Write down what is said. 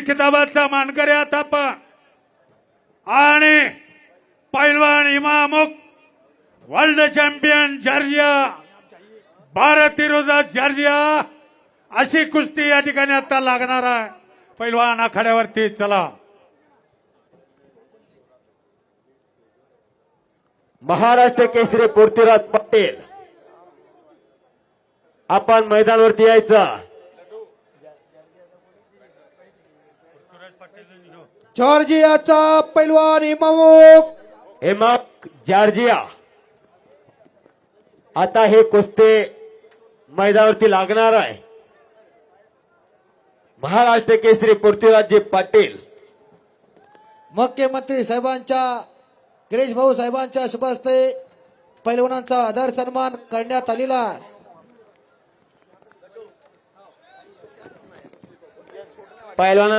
केसरी किताबाचा मानकरी आता पण आणि पैलवान इमामुख वर्ल्ड चॅम्पियन जॉर्जिया भारत विरोधात जॉर्जिया अशी कुस्ती या ठिकाणी आता लागणार आहे. पैलवान आखाड्यावरती चला. महाराष्ट्र केसरी पृथ्वीराज पटेल. आपण मैदानावरती यायचं. जॉर्जियाचा पैलवान इमामुक हेमक जॉर्जिया. आता हे कुस्ती मैदानावरती लागणार आहे. महाराष्ट्र केसरी पृथ्वीराजजी पाटील. मुख्यमंत्री साहेबांच्या गिरीश भाऊ साहेबांच्या शुभ हस्ते पैलवानांचा आदर सन्मान करण्यात आलेला आहे. पहिलवान